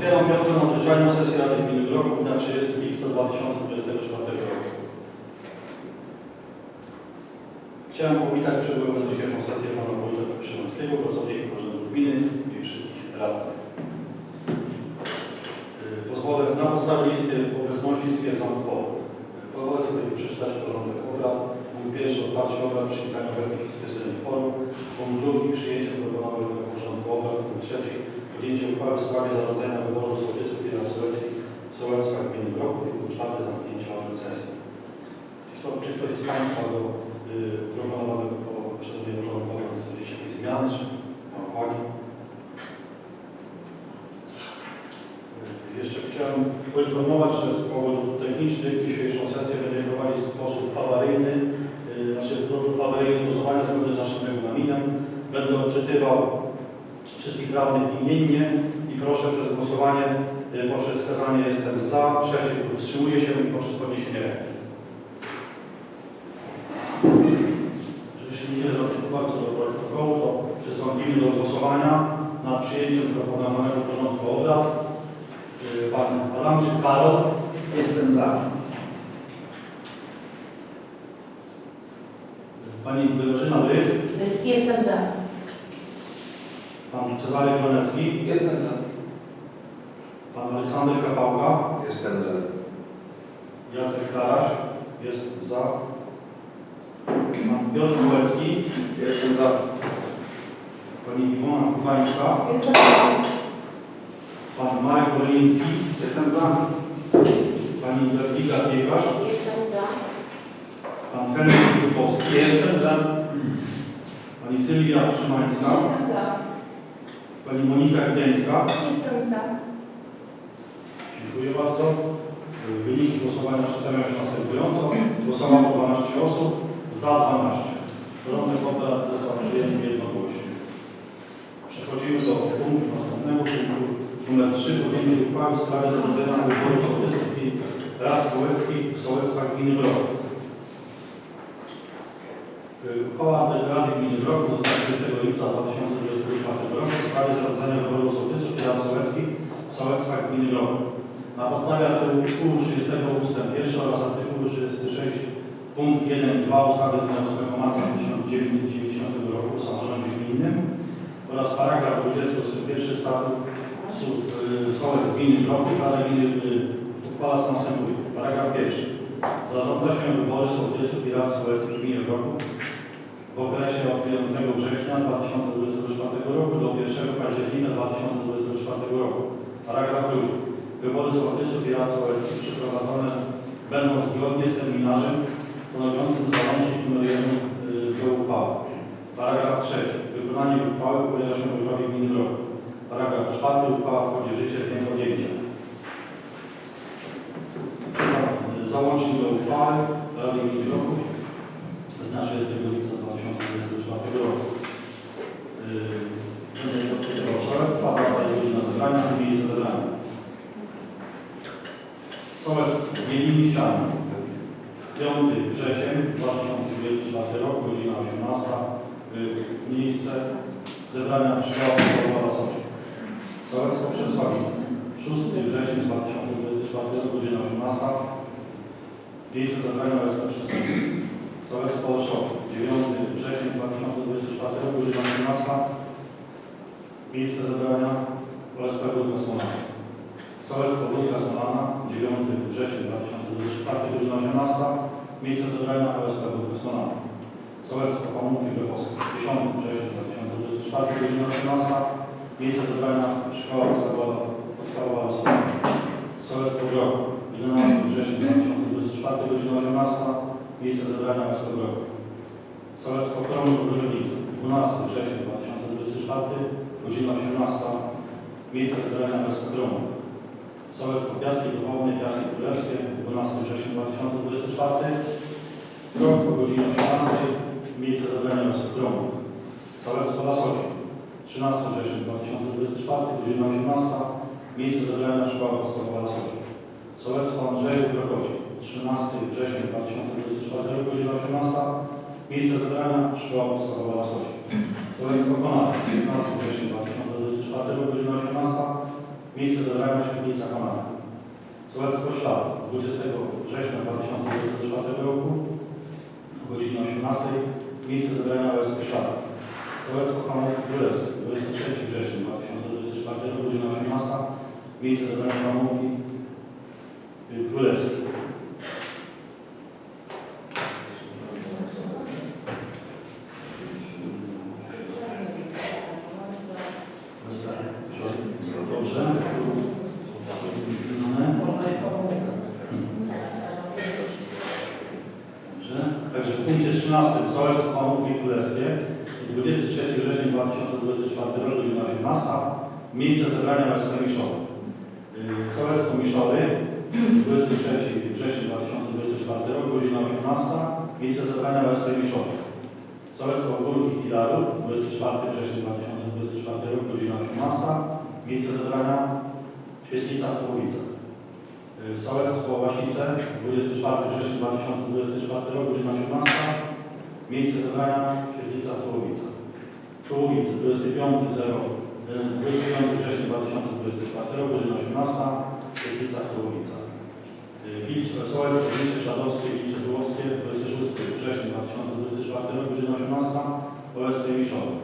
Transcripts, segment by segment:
Otwieram piątą nadzwyczajną sesję Rady Gminy Grochów dnia 30 lipca 2024 roku. Chciałem powitać przebywaną dzisiejszą sesję Pana Wójta Szymańskiego, pracowników Urzędu Gminy i wszystkich radnych. Yy, Pozwolę na podstawie listy obecności stwierdzam kworum. Pozwolę sobie przeczytać porządek obrad. Punkt pierwszy otwarcie obrad, przywitania wetnych i stwierdzenie kworum. Punkt drugi przyjęcie proponowanego trzeci podjęcie uchwały w sprawie zarządzenia wyboru sołtysów i sołeckich w sołectwach gminy Grochów i punkt czwarty zamknięcia sesji. Kto, czy ktoś z Państwa do y, proponowanego po- przeze mnie porządku obrad chce wnieść jakieś zmiany, czy ma uwagi? Jeszcze chciałem poinformować, że z powodów technicznych dzisiejszą sesję będziemy prowadzić w sposób awaryjny, y, znaczy awaryjny głosowania zgodnie z naszym regulaminem. Będę odczytywał wszystkich radnych imiennie i proszę przez głosowanie y, poprzez wskazanie jestem za, przeciw lub wstrzymuję się i poprzez podniesienie ręki. Jeśli nie co do protokołu, to przystąpimy do głosowania nad przyjęciem proponowanego porządku obrad. Y, Pan Adamczyk Karol. Jestem za. Pani Grażyna Rych. Jestem za. Pan Cezary Kronecki. Jestem za. Pan Aleksander Kapałka. Jestem za. Jacek Karaś. Jest za. Pan Piotr Kułecki. Jestem za. Pani Iwona Kubańska. Jestem za. Pan Marek Orliński. Jestem za. Pani Jadwiga Piekarz. Jestem za. Pan Henryk Krupowski. Jestem za. Pani Sylwia Szymańska. Jestem za. Pani Monika Gdańska. Jestem za. Dziękuję bardzo. Wyniki głosowania przedstawiają się następująco. Głosowało 12 osób, za 12. Porządek obrad został przyjęty jednogłośnie. Przechodzimy do punktu następnego, punktu numer 3. Podjęcie uchwały w sprawie zarządzenia wyboru sołtysów i rad sołeckich w sołectwach gminy Grochów. Uchwała Rady Gminy Grochów z dnia 30 lipca 2024 roku w sprawie zarządzania wyboru sołtysów i rad sołeckich w sołectwach gminy Grochów. Na podstawie artykułu 30 ust. 1 oraz artykułu 36 punkt 1 i 2 ustawy z dnia 8 marca 1990 roku o samorządzie gminnym oraz paragraf 20 ust. 1 statutu y, Sołec Gminy Grochów Rada Gminy y, uchwala co następuje. Paragraf 1. Zarządza się wybory sołtysów i rad sołeckich gminy Grochów w okresie od 5 września 2024 roku do 1 października 2024 roku. Paragraf 2. Wybory sołtysów i rad sołeckich przeprowadzone będą zgodnie z terminarzem stanowiącym załącznik nr 1 y, do uchwały. Paragraf 3. Wykonanie uchwały powierza się wójtowi gminy roku. Paragraf 4. Uchwała wchodzi w życie z dniem podjęcia. Y, Załącznik do uchwały Rady Gminy Roku z dnia 30 lipca 2024 roku. Yy, Będę odczytywał sołectwa, data i godzina zebrania i miejsce zebrania. Sołec Wielimi Ściany. 5 wrzesień 2024 rok, godzina 18. Y, Miejsce zebrania szkoła podstawowa Socie. Sołectwo Przesławice. 6 wrzesień 2024 rok, godzina 18. Miejsce zebrania OSP Przesławice. Sołectwo Olszowy. 9 wrzesień 2024 rok, godzina 18. Miejsce zebrania OSP Budka Smolana. Sołectwo Budka Smolana. 9 wrzesień 2024 godzina 18. Miejsce zebrania OSP Budka Smolana. Sołectwo Pamłówki Grafowskie. 10 września 2024 godzina 18. Miejsce zebrania Szkoła Podstawowa Podstawowa Osoba. Sołectwo Groch. 11 września 2024 godzina 18. Miejsce zebrania OSP Groch. Sołectwo Kromów Różewnicy. 12 września 2024 godzina 18. Miejsce zebrania Kromów. Sołectwo Piaski Duchowne, Piaski Królewskie, 12 września 2024 rok po godzinie 18, miejsce zebrania wniosku gromu. Sołectwo Lasocie, 13 września 2024, godzina 18, miejsce zebrania Szkoła Podstawowa Lasocie. Sołectwo Andrzejów w Rokocie, 13 września 2024 rok, godzina 18, miejsce zebrania Szkoła Podstawowa Lasocie. Sołectwo Konata, 15 września 2024 rok, godzina 18, Miejsce zebrania Świetlica Kanady. Sołectwo Ślad 20 września 2024 roku o godzinie 18. Miejsce zebrania OSP Ślad. Sołectwo Hamolki Królewskie 23 września 2024 roku, godzina 18. Miejsce zebrania y, Królewskiej. Także w punkcie 13 Sołectwo Hamulki Królewskie 23 września 2024 roku, godzina 18. Miejsce zebrania OSP Miszowy. Yy, Sołectwo Miszowy 23 września 2024 roku, godzina 18. Miejsce zebrania OSP Miszowy. Sołectwo Górki Hilaru 24 września 2024 roku, godzina 18. Miejsce zebrania Świetlica Połowica. Sołectwo Łasice 24 września 2024 roku, godzina 18. Miejsce zebrania Świetlica Połowica. Połowice 25 0 y, 25 września 2024 roku, godzina 18. Świetlica Połowica. Y, Wilcze, Sołectwo Wilcze Tułowskie 26 września 2024 roku, godzina 18. OSP Miszowy.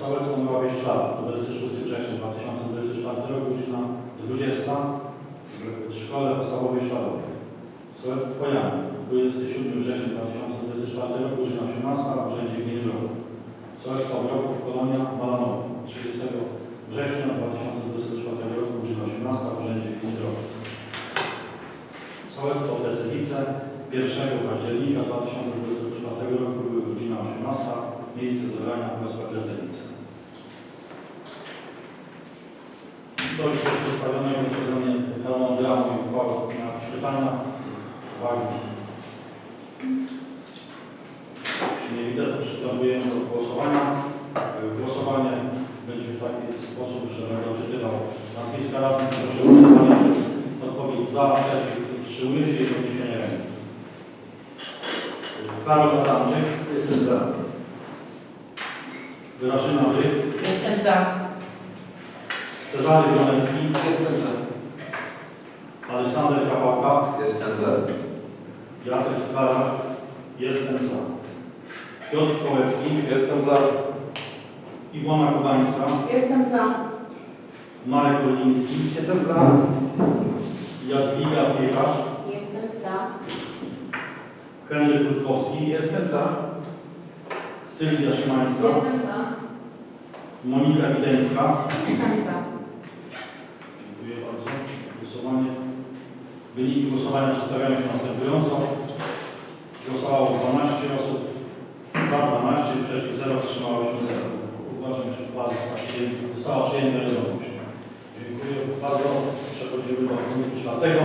Sołectwo Mławie Ślad 26 września 2024 roku, godzina 20 w Szkole Podstawowej Śladowej. Sołectwo Jan 27 września 2024 roku, godzina 18 w Urzędzie Gminy Roku. Sołectwo Mroków Kolonia Malanowa 30 września 2024 roku, godzina 18 w Urzędzie Gminy Roku. Sołectwo Tecelice 1 października 2024 roku, godzina 18 miejsce zebrania wniosku Tecelice. Dość mnie harmonogramu i uchwały na jakieś pytania, uwagi. Jeśli nie widzę, to przystępujemy do głosowania. Głosowanie będzie w taki sposób, że będę odczytywał nazwiska radnych, proszę o głosowanie przez odpowiedź za, przeciw, wstrzymuje się i podniesienie ręki. Karol Adamczyk, Jestem za. Grażyna Rych, Jestem za. Cezary Żonecki, Jestem za. Aleksander Kapałka, Jestem za. Jacek Karasz, jestem za. Piotr Kołecki, Jestem za. Iwona Kubańska, Jestem za. Marek Oliński, Jestem za. Jadwiga Piekarz, Jestem za. Henryk Rutkowski, Jestem za. Sylwia Szymańska, Jestem za. Monika Wideńska. Jestem za. Dziękuję bardzo. Głosowanie. Wyniki głosowania przedstawiają się następująco. Głosowało 12 osób, za 12, przeciw 0, wstrzymało się 0. Uważam, że uchwała została przyjęta, jednomyślnie. Dziękuję bardzo. Przechodzimy do punktu czwartego.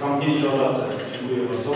Zamknięcie sesji. Dziękuję bardzo.